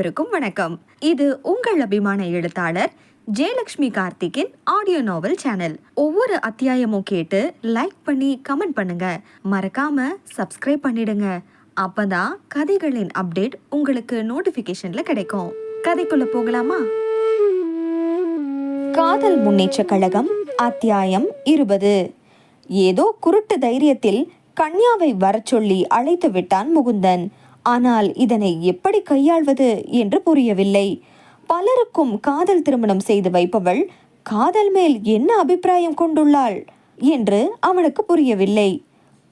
அனைவருக்கும் வணக்கம். இது உங்கள் அபிமான எழுத்தாளர் ஜெயலக்ஷ்மி கார்த்திக்கின் ஆடியோ நாவல் சேனல் ஒவ்வொரு அத்தியாயமும் கேட்டு லைக் பண்ணி கமெண்ட் பண்ணுங்க. மறக்காம சப்ஸ்கிரைப் பண்ணிடுங்க. அப்பதான் கதைகளின் அப்டேட் உங்களுக்கு நோட்டிபிகேஷன்ல கிடைக்கும். கதைக்குள்ள போகலாமா? காதல் முன்னேற்ற கழகம் அத்தியாயம் இருபது. ஏதோ குருட்டு தைரியத்தில் கன்யாவை வரச்சொல்லி அழைத்து விட்டான் முகுந்தன். ஆனால் இதனை எப்படி கையாள்வது என்று புரியவில்லை. பலருக்கும் காதல் திருமணம் செய்து வைப்பவள் காதல் மேல் என்ன அபிப்பிராயம் கொண்டுள்ளாள் என்று அவனுக்கு புரியவில்லை.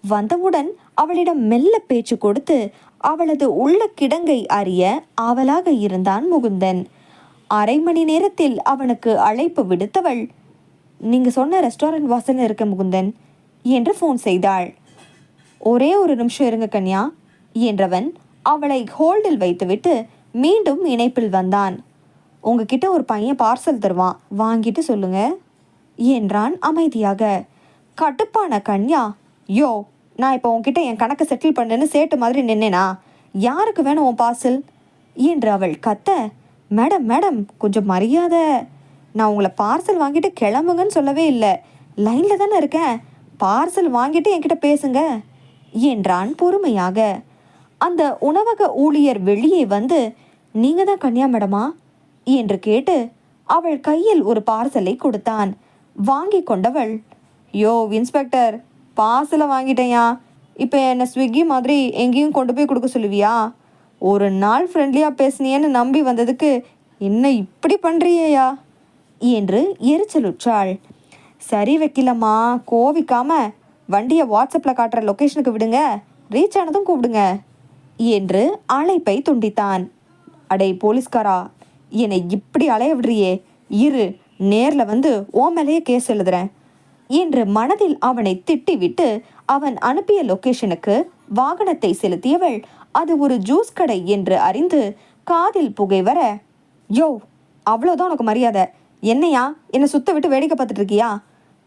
வந்தவுடன் அவளிடம் மெல்ல பேச்சு கொடுத்து அவளது உள்ள கிடங்கை அறிய ஆவலாக இருந்தான் முகுந்தன். அரை மணி நேரத்தில் அவனுக்கு அழைப்பு விடுத்தவள் நீங்க சொன்ன ரெஸ்டாரண்ட் வாசல்ல இருக்க முகுந்தன் என்று ஃபோன் செய்தாள். ஒரே ஒரு நிமிஷம் இருங்க கன்யா என்றவன் அவளை ஹோல்டில் வைத்துவிட்டு மீண்டும் இணைப்பில் வந்தான். உங்ககிட்ட ஒரு பையன் பார்சல் தருவான் வாங்கிட்டு சொல்லுங்க என்றான் அமைதியாக. கட்டுப்பான கன்யா யோ நான் இப்போ உன்கிட்ட என் கணக்கு செட்டில் பண்ணுன்னு சேட்டு மாதிரி நின்னேனா? யாருக்கு வேணும் உன் பார்சல்? என்று அவள் கத்த. மேடம் மேடம் கொஞ்சம் மரியாதை. நான் உங்களை பார்சல் வாங்கிட்டு கிளம்புங்கன்னு சொல்லவே இல்லை. லைனில் தானே இருக்கேன். பார்சல் வாங்கிட்டு என்கிட்ட பேசுங்க என்றான் பொறுமையாக. அந்த உணவக ஊழியர் வெளியே வந்து நீங்க தான் கன்யா மேடமா? என்று கேட்டு அவள் கையில் ஒரு பார்சலை கொடுத்தான். வாங்கி கொண்டவள் யோ இன்ஸ்பெக்டர் பார்சலை வாங்கிட்டேயா இப்போ என்னை ஸ்விக்கி மாதிரி எங்கேயும் கொண்டு போய் கொடுக்க சொல்லுவியா? ஒரு நாள் ஃப்ரெண்ட்லியாக பேசுனியேன்னு நம்பி வந்ததுக்கு என்ன இப்படி பண்ணுறியேயா என்று எரிச்சலுற்றாள் சரி வைக்கலம்மா கோவிக்காம வண்டியை வாட்ஸ்அப்பில் காட்டுற லொக்கேஷனுக்கு விடுங்க. ரீச் ஆனதும் கூப்பிடுங்க. என்று அழைப்பை துண்டித்தான். அடே போலீஸ்காரா என்னை இப்படி அலைய விடுறியே? இரு நேரில் வந்து ஓமலையே கேஸ் எழுதுறேன். என்று மனதில் அவனை திட்டிவிட்டு அவன் அனுப்பிய லொக்கேஷனுக்கு வாகனத்தை செலுத்தியவள் அது ஒரு ஜூஸ் கடை என்று அறிந்து காதில் புகை வர யோ அவ்வளோதான் உனக்கு மரியாதை. என்னையா? என்னை சுத்த விட்டு வேடிக்கை பார்த்துட்டு இருக்கியா?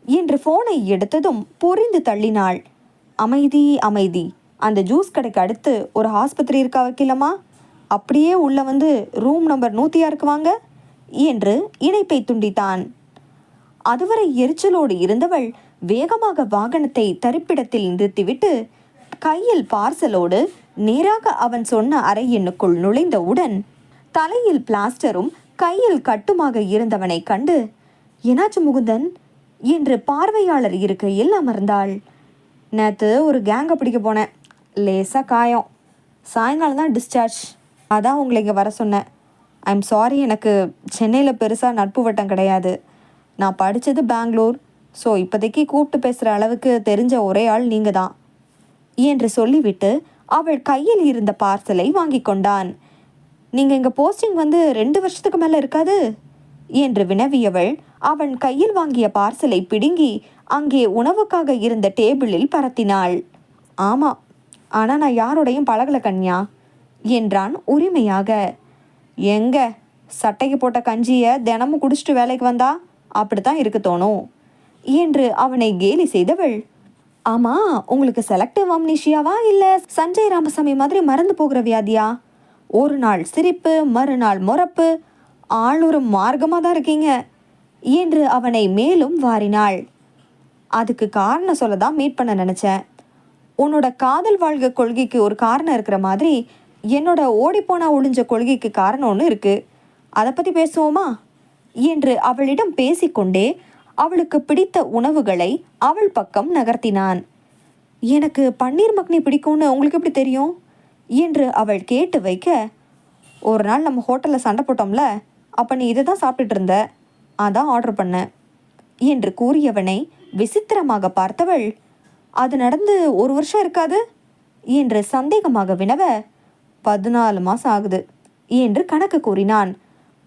என்று ஃபோனை எடுத்ததும் பொறிந்து தள்ளினாள். அமைதி அமைதி. அந்த ஜூஸ் கடைக்கு அடுத்து ஒரு ஆஸ்பத்திரி இருக்கா வைக்கலமா அப்படியே உள்ள வந்து ரூம் நம்பர் நூற்றியாருக்கு வாங்க என்று இணைப்பை துண்டித்தான். அதுவரை எரிச்சலோடு இருந்தவள் வேகமாக வாகனத்தை தரிப்பிடத்தில் நிறுத்திவிட்டு கையில் பார்சலோடு நேராக அவன் சொன்ன அறை எண்ணுக்குள் நுழைந்தவுடன் தலையில் பிளாஸ்டரும் கையில் கட்டுமாக இருந்தவனை கண்டு என்னாச்சு முகுந்தன்? என்று பார்வையாளர் இருக்கையில் அமர்ந்தாள். நேற்று ஒரு கேங்கை பிடிக்க போனேன். லேசாக காயம் சாயங்காலம் தான் டிஸ்சார்ஜ் அதான் உங்களை இங்கே வர சொன்னேன். ஐம் சாரி எனக்கு சென்னையில் பெருசாக நட்பு வட்டம் கிடையாது. நான் படித்தது பெங்களூர். ஸோ இப்போதைக்கு கூப்பிட்டு பேசுகிற அளவுக்கு தெரிஞ்ச ஒரே ஆள் நீங்கள் தான் என்று சொல்லிவிட்டு அவள் கையில் இருந்த பார்சலை வாங்கி கொண்டான். நீங்கள் இங்கே போஸ்டிங் வந்து ரெண்டு வருஷத்துக்கு மேலே இருக்காது? என்று வினவியவள் அவன் கையில் வாங்கிய பார்சலை பிடுங்கி அங்கே உணவுக்காக இருந்த டேபிளில் பரத்தினாள். ஆமாம் ஆனால் நான் யாரோடையும் பழகல கன்யா. என்றான் உரிமையாக. எங்க? சட்டைக்கு போட்ட கஞ்சியை தினமும் குடிச்சிட்டு வேலைக்கு வந்தா? அப்படித்தான் இருக்க தோணும் என்று அவனை கேலி செய்தவள். ஆமா உங்களுக்கு செலக்டிவ் அம்னிஷியாவா இல்ல சஞ்சய் ராமசாமி மாதிரி மறந்து போகிற வியாதியா? ஒரு நாள் சிரிப்பு மறுநாள் முறப்பு. ஆளொரு மார்க்கமாக தான் இருக்கீங்க. என்று அவனை மேலும் வாரினாள். அதுக்கு காரணம் சொல்ல தான் மீட் பண்ண நினச்சேன். உன்னோட காதல் வாழ்க கொள்கைக்கு ஒரு காரணம் இருக்கிற மாதிரி என்னோட ஓடிப்போனா ஒளிஞ்ச கொள்கைக்கு காரணம் ஒன்று இருக்கு. அதை பற்றி பேசுவோமா? என்று அவளிடம் பேசிக்கொண்டே அவளுக்கு பிடித்த உணவுகளை அவள் பக்கம் நகர்த்தினான். எனக்கு பன்னீர் மக்னி பிடிக்கும்னு உங்களுக்கு எப்படி தெரியும்? என்று அவள் கேட்டு வைக்க ஒரு நாள் நம்ம ஹோட்டலில் சண்டை போட்டோம்ல அப்போ நீ இதை தான் சாப்பிட்டுட்டு இருந்த. அதான் ஆர்டர் பண்ண என்று கூறியவனை விசித்திரமாக பார்த்தவள் அது நடந்து ஒரு வருஷம் இருக்காது என்று சந்தேகமாக வினவ பதினாலு மாசம் ஆகுது என்று கணக்கு கூறினான்.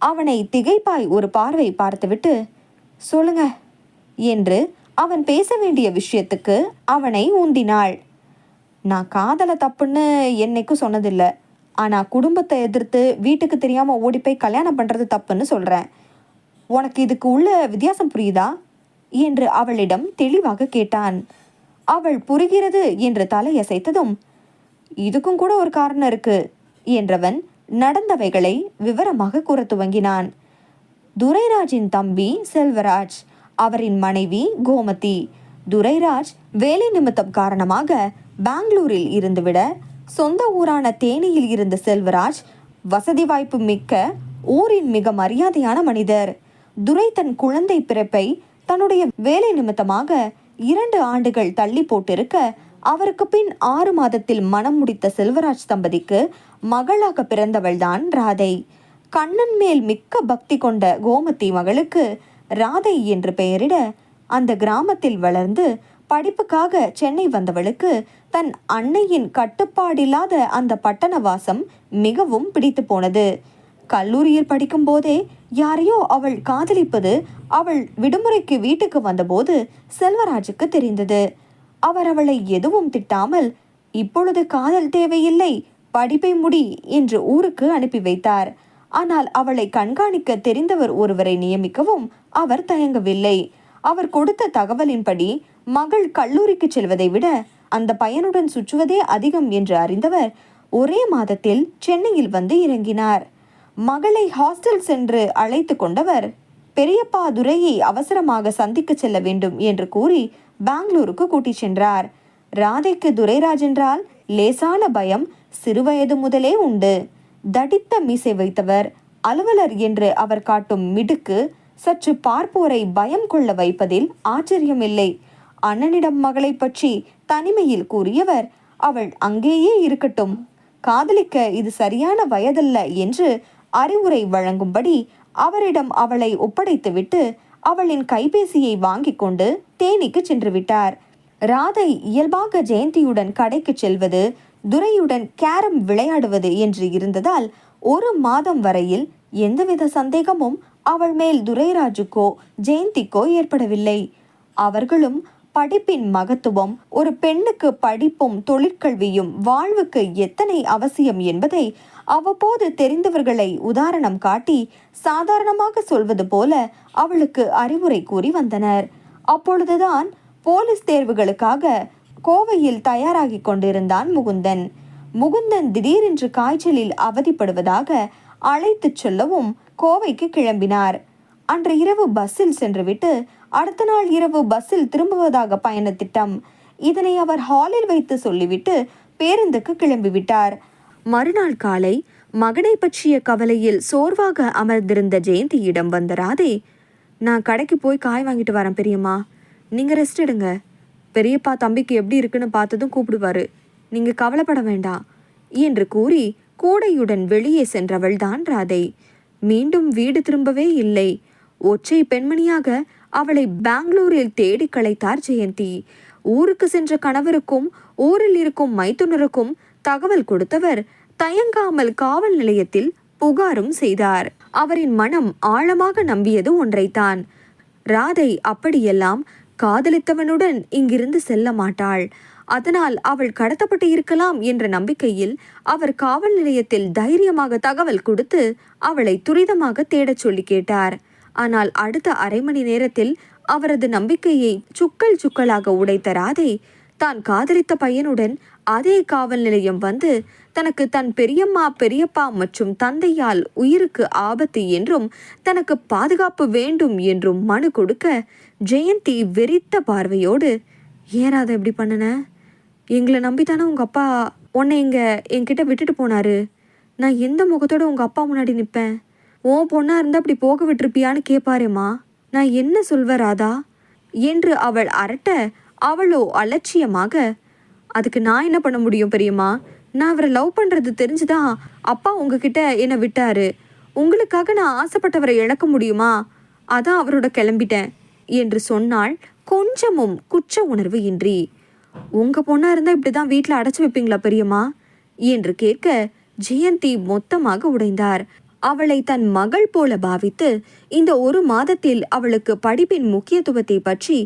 அவனை திகைப்பாய் ஒரு பார்வை பார்த்துவிட்டு சொல்லுங்க என்று அவன் பேச வேண்டிய விஷயத்துக்கு அவனை ஊந்தினாள். நான் காதலை தப்புன்னு என்னைக்கும் சொன்னதில்லை. ஆனால் குடும்பத்தை எதிர்த்து வீட்டுக்கு தெரியாமல் ஓடி போய் கல்யாணம் பண்ணுறது தப்புன்னு சொல்கிறேன் உனக்கு இதுக்கு உள்ள வித்தியாசம் புரியுதா? என்று அவளிடம் தெளிவாக கேட்டான். அவள் புரிகிறது என்று தலையசைத்ததும் இதுக்கும் கூட ஒரு காரணம் இருக்கு என்றவன் நடந்தவைகளை விவரமாக கூற துவங்கினான். துரைராஜின் தம்பி செல்வராஜ் அவரின் மனைவி கோமதி. துரைராஜ் வேலை நிமித்தம் காரணமாக பெங்களூரில் இருந்துவிட சொந்த ஊரான தேனியில் இருந்த செல்வராஜ் வசதி வாய்ப்பு மிக்க ஊரின் மிக மரியாதையான மனிதர். துரை தன் குழந்தை பிறப்பை தன்னுடைய வேலை நிமித்தமாக இரண்டு ஆண்டுகள் தள்ளி போட்டிருக்க அவருக்கு பின் ஆறு மாதத்தில் மனம் முடித்த செல்வராஜ் தம்பதிக்கு மகளாக பிறந்தவள்தான் ராதை. கண்ணன் மேல் மிக்க பக்தி கொண்ட கோமதி மகளுக்கு ராதை என்று பெயரிட அந்த கிராமத்தில் வளர்ந்து படிப்புக்காக சென்னை வந்தவளுக்கு தன் அன்னையின் கட்டுப்பாடில்லாத அந்த பட்டண வாசம் மிகவும் பிடித்து போனது. கல்லூரியில் படிக்கும் போதே யாரையோ அவள் காதலிப்பது அவள் விடுமுறைக்கு வீட்டுக்கு வந்தபோது செல்வராஜுக்கு தெரிந்தது. அவர் அவளை எதுவும் திட்டாமல் இப்பொழுது காதல் தேவையில்லை படிப்பை முடி என்று ஊருக்கு அனுப்பி வைத்தார். ஆனால் அவளை கண்காணிக்க தெரிந்தவர் ஒருவரை நியமிக்கவும் அவர் தயங்கவில்லை. அவர் கொடுத்த தகவலின்படி மகள் கல்லூரிக்கு செல்வதை விட அந்த பையனுடன் சுற்றுவதே அதிகம் என்று அறிந்தவர் ஒரே மாதத்தில் சென்னையில் வந்து இறங்கினார். மகளை ஹாஸ்டல் சென்று அழைத்து கொண்டவர் பெரியப்பா துரையை அவசரமாக சந்திக்க செல்ல வேண்டும் என்று கூறி பெங்களூருக்கு கூட்டிச் சென்றார். ராதைக்கு துரைராஜ் என்றால் லேசான பயம் சிறுவயது முதலே உண்டு. தடித்த மீசை வைத்தவர் அலுவலர் என்று அவர் காட்டும் மிடுக்கு சற்று பார்ப்போரை பயம் கொள்ள வைப்பதில் ஆச்சரியமில்லை அண்ணனிடம் மகளை பற்றி தனிமையில் கூறியவர் அவள் அங்கேயே இருக்கட்டும். காதலிக்க இது சரியான வயதல்ல என்று அறிவுரை வழங்கும்படி அவரிடம் அவளை ஒப்படைத்துவிட்டு அவளின் கைபேசியை வாங்கிக் கொண்டு தேனிக்கு சென்று விட்டார் ராதை இயல்பாக ஜெயந்தியுடன் கடைக்கு செல்வது துரையுடன் கேரம் விளையாடுவது என்று இருந்ததால் ஒரு மாதம் வரையில் எந்தவித சந்தேகமும் அவள் மேல் துரைராஜுக்கோ ஜெயந்திக்கோ ஏற்படவில்லை. அவர்களும் படிப்பின் மகத்துவம் ஒரு பெண்ணுக்கு படிப்பும் தொழிற்கல்வியும் வாழ்வுக்கு எத்தனை அவசியம் என்பதை அவ்வப்போது தெரிந்தவர்களை உதாரணம் காட்டி சாதாரணமாக சொல்வது போல அவளுக்கு அறிவுரை கூறி வந்தனர். அப்பொழுதுதான் போலீஸ் தேர்வுகளுக்காக கோவையில் தயாராகி கொண்டிருந்தான் முகுந்தன். முகுந்தன் திடீரென்று காய்ச்சலில் அவதிப்படுவதாக அழைத்துச் சொல்லவும் கோவைக்கு கிளம்பினார். அன்று இரவு பஸ்ஸில் சென்றுவிட்டு அடுத்த நாள் இரவு பஸ்ஸில் திரும்புவதாக பயண திட்டம். இதனை அவர் ஹாலில் வைத்து சொல்லிவிட்டு பேருந்துக்கு கிளம்பிவிட்டார். மறுநாள் காலை மகனை பற்றிய கவலையில் சோர்வாக அமர்ந்திருந்த ஜெயந்தியிடம் வந்த ராதே நான் கடைக்கு போய் காய் வாங்கிட்டு வரேன் பெரியம்மா. நீங்கள் ரெஸ்ட் எடுங்க. பெரியப்பா தம்பிக்கு எப்படி இருக்குன்னு பார்த்ததும் கூப்பிடுவாரு. நீங்கள் கவலைப்பட வேண்டாம். என்று கூறி கூடையுடன் வெளியே சென்றவள் தான் ராதை. மீண்டும் வீடு திரும்பவே இல்லை. ஒற்றை பெண்மணியாக அவளை பெங்களூரில் தேடி களைத்தார் ஜெயந்தி. ஊருக்கு சென்ற கணவருக்கும் ஊரில் இருக்கும் மைத்துனருக்கும் தகவல் கொடுத்தவர் தயங்காமல் காவல் நிலையத்தில் புகாரும் செய்தார். அவரின் மனம் ஆழமாக நம்பியது ஒன்றைத்தான். ராதை அப்படியெல்லாம் காதலித்தவனுடன் இங்கிருந்து செல்ல மாட்டாள். அதனால் அவள் கடத்தப்பட்டு இருக்கலாம் என்ற நம்பிக்கையில் அவர் காவல் நிலையத்தில் தைரியமாக தகவல் கொடுத்து அவளை துரிதமாக தேடச் சொல்லி கேட்டார். ஆனால் அடுத்த அரை மணி நேரத்தில் அவரது நம்பிக்கையை சுக்கல் சுக்கலாக உடைத்த ராதை தான் காதலித்த பையனுடன் அதே காவல் நிலையம் வந்து தனக்கு தன் பெரியம்மா பெரியப்பா மற்றும் தந்தையால் உயிருக்கு ஆபத்து என்றும் தனக்கு பாதுகாப்பு வேண்டும் என்றும் மனு கொடுக்க ஜெயந்தி வெறித்த பார்வையோடு ஏன் அதை இப்படி பண்ணுன? எங்களை நம்பித்தானே உங்கள் அப்பா உன்னை இங்கே என்கிட்ட விட்டுட்டு போனாரு. நான் எந்த முகத்தோட உங்கள் அப்பா முன்னாடி நிற்பேன் உன் பொண்ணா இருந்தா அப்படி போக விட்டுருப்பியான்னு கேட்பாரேம்மா நான் என்ன சொல்வ ராதா? என்று அவள் அரட்ட அவளோ அலட்சியமாக அதுக்கு நான் என்ன பண்ண முடியும் பெரியம்மா? நான் அவரை லவ் பண்ணுறது தெரிஞ்சுதான் அப்பா உங்ககிட்ட என்னை விட்டாரு. உங்களுக்காக நான் ஆசைப்பட்டவரை இழக்க முடியுமா? அதான் அவரோட கிளம்பிட்டேன் என்று சொன்னால் கொஞ்சமும் குற்ற உணர்வு இன்றி உங்கள் பொண்ணாக இருந்தால் இப்படி தான் வீட்டில் அடைச்சி வைப்பீங்களா பெரியம்மா? என்று கேட்க ஜெயந்தி மொத்தமாக உடைந்தார். அவளை தன் மகள் போல பாவித்து இந்த ஒரு மாதத்தில் அவளுக்கு படிப்பின் முக்கியத்துவத்தை பற்றி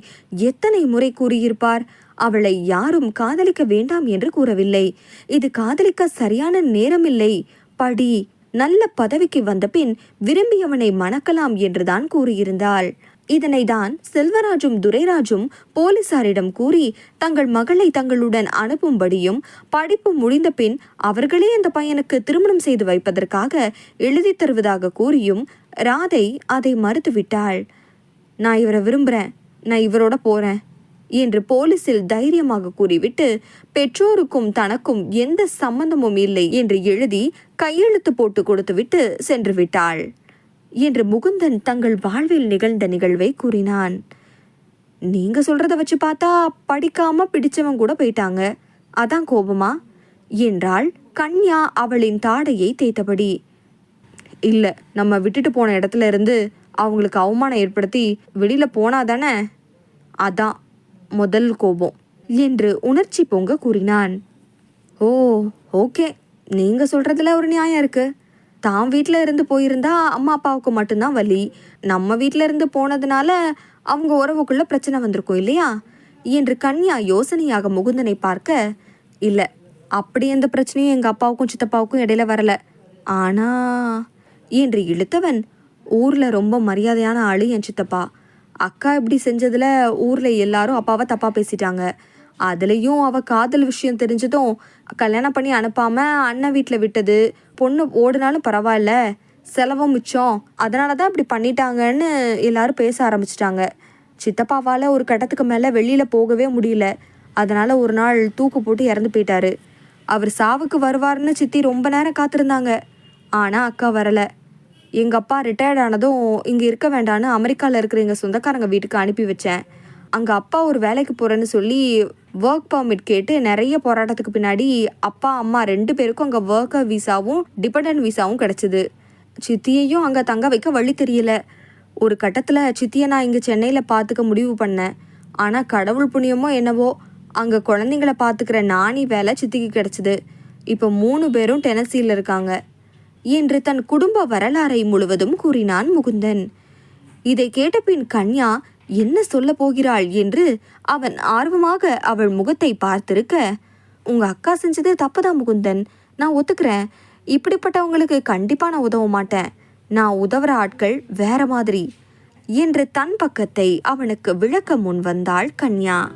எத்தனை முறை கூறியிருப்பார்? அவளை யாரும் காதலிக்க வேண்டாம் என்று கூறவில்லை. இது காதலிக்க சரியான நேரமில்லை. படி நல்ல பதவிக்கு வந்த பின் விரும்பியவனை மணக்கலாம் என்றுதான் கூறியிருந்தாள். இதனை தான் செல்வராஜும் துரைராஜும் போலீசாரிடம் கூறி தங்கள் மகளை தங்களுடன் அனுப்பும்படியும் படிப்பு முடிந்த பின் அவர்களே அந்த பையனுக்கு திருமணம் செய்து வைப்பதற்காக எழுதி தருவதாக கூறியும் ராதை அதை மறுத்துவிட்டாள். நான் இவரை விரும்புகிறேன் நான் இவரோட போகிறேன் என்று போலீசில் தைரியமாக கூறிவிட்டு பெற்றோருக்கும் தனக்கும் எந்த சம்பந்தமும் இல்லை என்று எழுதி கையெழுத்து போட்டு கொடுத்துவிட்டு சென்று விட்டாள் என்று முகுந்தன் தங்கள் வாழ்வில் நிகழ்ந்த நிகழ்வை கூறினான். நீங்க சொல்றத வச்சு பார்த்தா படிக்காம பிடிச்சவன் கூட போயிட்டாங்க. அதான் கோபமா? என்றாள் கன்யா அவளின் தாடையை தேய்த்தபடி. இல்ல நம்ம விட்டுட்டு போன இடத்துல இருந்து அவங்களுக்கு அவமானம் ஏற்படுத்தி வெளியில போனா தானே? அதான் முதல் கோபம் என்று உணர்ச்சி பொங்க கூறினான். ஓ ஓகே. நீங்க சொல்றதுல ஒரு நியாயம் இருக்கு. தான் வீட்டில் இருந்து போயிருந்தா அம்மா அப்பாவுக்கு மட்டும்தான் வலி. நம்ம வீட்டில் இருந்து போனதுனால அவங்க உறவுக்குள்ள பிரச்சனை வந்திருக்கும் இல்லையா? என்று கன்யா யோசனையாக முகுந்தனை பார்க்க இல்லை அப்படி எந்த பிரச்சனையும் எங்கள் அப்பாவுக்கும் சித்தப்பாவுக்கும் இடையில வரல. ஆனா என்று இழுத்தவன் ஊரில் ரொம்ப மரியாதையான ஆளு என் சித்தப்பா. அக்கா இப்படி செஞ்சதில் ஊரில் எல்லாரும் அப்பாவை தப்பாக பேசிட்டாங்க. அதுலேயும் அவள் காதல் விஷயம் தெரிஞ்சதும் கல்யாணம் பண்ணி அனுப்பாம அண்ணன் வீட்டில் விட்டது. பொண்ணு ஓடுனாலும் பரவாயில்ல. செலவும் மிச்சம். அதனால தான் இப்படி பண்ணிட்டாங்கன்னு எல்லாரும் பேச ஆரம்பிச்சிட்டாங்க. சித்தப்பாவால் ஒரு கட்டத்துக்கு மேலே வெளியில் போகவே முடியல. அதனால் ஒரு நாள் தூக்கு போட்டு இறந்து போயிட்டாரு. அவர் சாவுக்கு வருவார்னு சித்தி ரொம்ப நேரம் காத்திருந்தாங்க. ஆனால் அக்கா வரலை. எங்கள் அப்பா ரிட்டையர்ட் ஆனதும் இங்கே இருக்க வேண்டான்னு அமெரிக்காவில் இருக்கிற எங்கள் சொந்தக்காரங்க வீட்டுக்கு அனுப்பி வச்சேன். அங்கே அப்பா ஒரு வேலைக்கு போகிறேன்னு சொல்லி ஒர்க் பர்மிட் கேட்டு நிறைய போராட்டத்துக்கு பின்னாடி அப்பா அம்மா ரெண்டு பேருக்கும் அங்கே ஒர்க்கர் விசாவும் டிபெண்டன்ட் விசாவும் கிடச்சிது. சித்தியையும் அங்கே தங்க வைக்க வழி தெரியல. ஒரு கட்டத்தில் சித்தியை நான் இங்கே சென்னையில் பார்த்துக்க முடிவு பண்ணேன். ஆனால் கடவுள் புண்ணியமோ என்னவோ அங்கே குழந்தைங்கள பார்த்துக்கிற நாணி வேலை சித்திக்கு கிடச்சிது. இப்போ மூணு பேரும் டெனசியில் இருக்காங்க. என்று தன் குடும்ப வரலாறை முழுவதும் கூறினான் முகுந்தன். இதை கேட்டபின் கன்யா என்ன சொல்ல போகிறாள் என்று அவன் ஆர்வமாக அவள் முகத்தை பார்த்திருக்க உங்க அக்கா செஞ்சது தப்புதான் முகுந்தன். நான் ஒத்துக்கிறேன். இப்படிப்பட்டவங்களுக்கு கண்டிப்பாக நான் உதவ மாட்டேன். நான் உதவுற ஆட்கள் வேற மாதிரி. என்று தன் பக்கத்தை அவனுக்கு விளக்க முன் வந்தாள் கன்யா.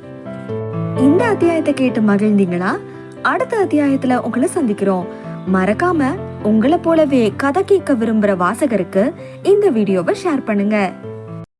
இந்த அத்தியாயத்தை கேட்டு மகிழ்ந்தீங்களா? அடுத்த அத்தியாயத்துல உங்களை சந்திக்கிறோம். மறக்காம உங்களை போலவே கதை கேட்க விரும்புற வாசகருக்கு இந்த வீடியோவை ஷேர் பண்ணுங்க.